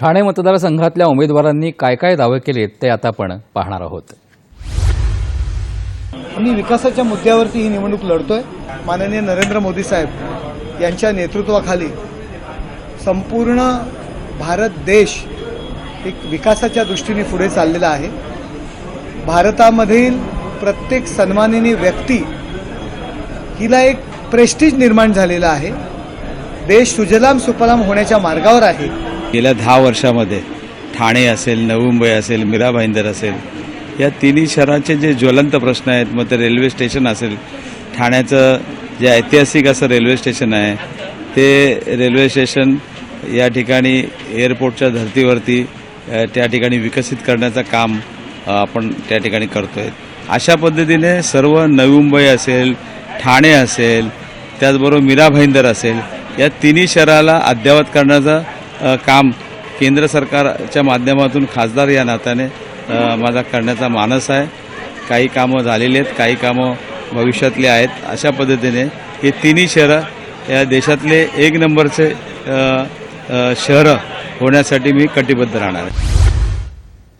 ठाणे मतदारसंघातल्या उमेदवारांनी काय काय दावे केलेत ते आता आपण पाहणार आहोत. आम्ही विकासाच्या मुद्द्यावरती ही निवडणूक लढतोय. माननीय नरेंद्र मोदी साहेब यांच्या नेतृत्वाखाली संपूर्ण भारत देश एक विकासाच्या दृष्टीने पुढे चाललेला आहे. भारतामधील प्रत्येक सन्मानिनी व्यक्ती हिला एक प्रेस्टिज निर्माण झालेला आहे. देश सुजलाम सुफलाम होण्याच्या मार्गावर आहे. गेल्या दहा वर्षामध्ये ठाणे असेल नवी मुंबई असेल मीरा भाईंदर असेल या तिन्ही शहराचे जे ज्वलंत प्रश्न आहेत मग ते रेल्वे स्टेशन असेल ठाण्याचं जे ऐतिहासिक असं रेल्वे स्टेशन आहे ते रेल्वे स्टेशन या ठिकाणी एअरपोर्टच्या धर्तीवरती त्या ठिकाणी विकसित करण्याचं काम आपण त्या ठिकाणी करतोय. अशा पद्धतीने सर्व नवी मुंबई असेल ठाणे असेल त्याचबरोबर मीरा भाईंदर असेल या तिन्ही शहराला अद्ययावत करण्याचा काम केंद्र सरकारच्या माध्यमातून खासदार या नात्याने माझा करण्याचा मानस आहे. काही कामं झालेली आहेत काही कामं भविष्यातले आहेत. अशा पद्धतीने हे तिन्ही शहरं या देशातले एक नंबरचे शहरं होण्यासाठी मी कटिबद्ध राहणार आहे.